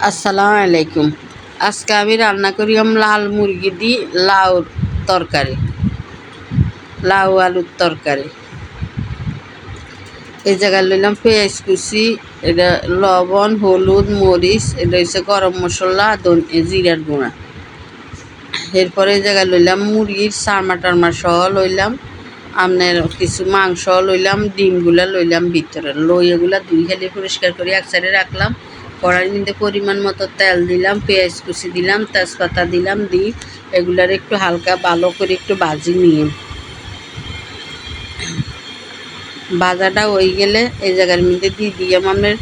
আসসালামু আলাইকুম। আজকে আমি রান্না করিলাম লাল মুরগি দিয়ে লাউ তরকারি। লাউ আলুর তরকারি। এই জায়গায় লইলাম পেঁয়াজ কুচি, এটা লবণ, হলুদ, মরিচ, এটা হচ্ছে গরম মশলা ধন- জিরার গুঁড়া। এরপরে এই জায়গায় লইলাম মুরগির সারমা টারমা সহ লইলাম। আপনার কিছু মাংস লইলাম, ডিমগুলা লইলাম ভিতরে। লই এগুলা দুই খালি পরিষ্কার করে এক সাইডে রাখলাম। কড়াইয়ের মধ্যে পরিমাণ মতো তেল দিলাম, পেঁয়াজ কুচি দিলাম, তেজপাতা দিলাম দিই এগুলার একটু হালকা ভালো করে একটু ভাজি নিয়ে। ভাজাটা হয়ে গেলে এই জায়গার মধ্যে দিয়ে দিলাম আপনার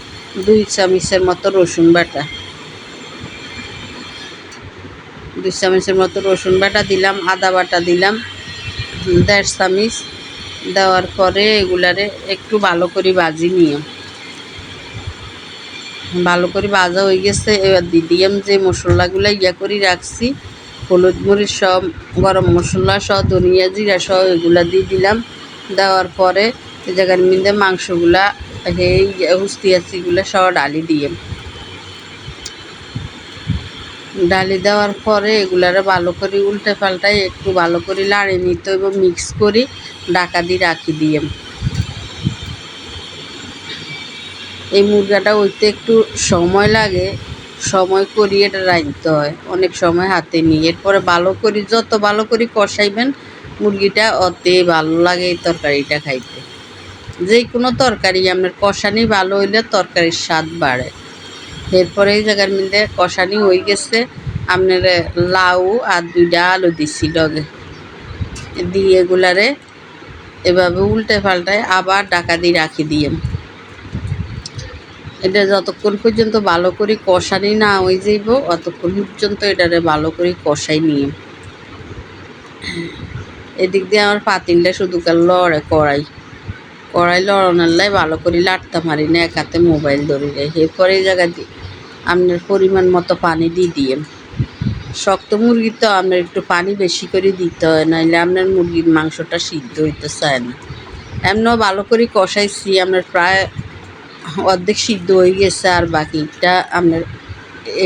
দুই চামচের মতো রসুন বাটা। দুই চামচের মতো রসুন বাটা দিলাম, আদা বাটা দিলাম, দেড় চামচ দেওয়ার পরে এগুলারে একটু ভালো করে ভাজি নিয়ে। ভালো করে ভাজা হয়ে গেছে। এবার দিয়ে দিলাম যে মশলাগুলো ইয়া করে রাখছি, হলুদ মরিচ সব গরম মশলা সহ, ধনিয়া জিরা সহ, এগুলা দিয়ে দিলাম। দেওয়ার পরে এই জায়গার মধ্যে মাংসগুলা, এই হুস্তি আছিগুলো সব ডালি দিয়ে ডালি দেওয়ার পরে এগুলারে ভালো করে উল্টে পাল্টাই একটু ভালো করে লাড়িয়ে নিতে এবং মিক্স করে ডাকা দিয়ে রাখি দিয়ে এই মুরগাটা হইতে একটু সময় লাগে, সময় করি এটা রাঁধতে হয়। অনেক সময় হাতে নিয়ে। এরপরে ভালো করি, যত ভালো করি কষাইবেন, মুরগিটা অতে ভালো লাগে এই তরকারিটা খাইতে। যে কোনো তরকারি, আপনার কষানি ভালো হইলে তরকারির স্বাদ বাড়ে। এরপরে এই জায়গার মধ্যে কষানি হয়ে গেছে। আপনার লাউ আর দুইটা আলু দিছি লগে। দিয়ে এগুলারে এভাবে উল্টে পাল্টায় আবার ডাকা দিয়ে রাখি দিয়ে এটা যতক্ষণ পর্যন্ত ভালো করে কষানি না হয়ে যাইব, অতক্ষণ পর্যন্ত এটারে ভালো করে কষাই নিয়ে। এদিক দিয়ে আমার পাতিলটা শুধু কাল লড়ে কড়াই। কড়াই লড়ানোর লাই ভালো করে লাটতে পারি না, এক হাতে মোবাইল ধরে যাই এরপরে এই জায়গা দিয়ে আপনার পরিমাণ মতো পানি দিয়ে দিয়ে। শক্ত মুরগি তো আপনার একটু পানি বেশি করে দিতে হয় নাহলে আপনার মুরগির মাংসটা সিদ্ধ হইতে চায় না। এমনও ভালো করে কষাইছি, আপনার প্রায় অর্ধেক সিদ্ধ হয়ে গেছে আর বাকিটা আপনার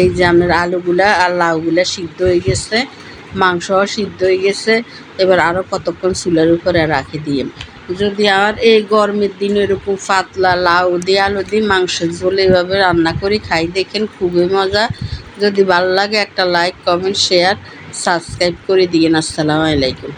এই যে আপনার আলুগুলা আর লাউগুলা সিদ্ধ হয়ে গেছে মাংস সিদ্ধ হয়ে গেছে। এবার আরও কতক্ষণ চুলার উপরে রাখি দিয়ে যদি আমার এই গরমের দিন এরকম পাতলা লাউ দিয়ে আলু দিয়ে মাংসের ঝোল এইভাবে রান্না করে খাই, দেখেন খুবই মজা। যদি ভালো লাগে একটা লাইক, কমেন্ট, শেয়ার, সাবস্ক্রাইব করে দিয়েন। আসসালামু আলাইকুম।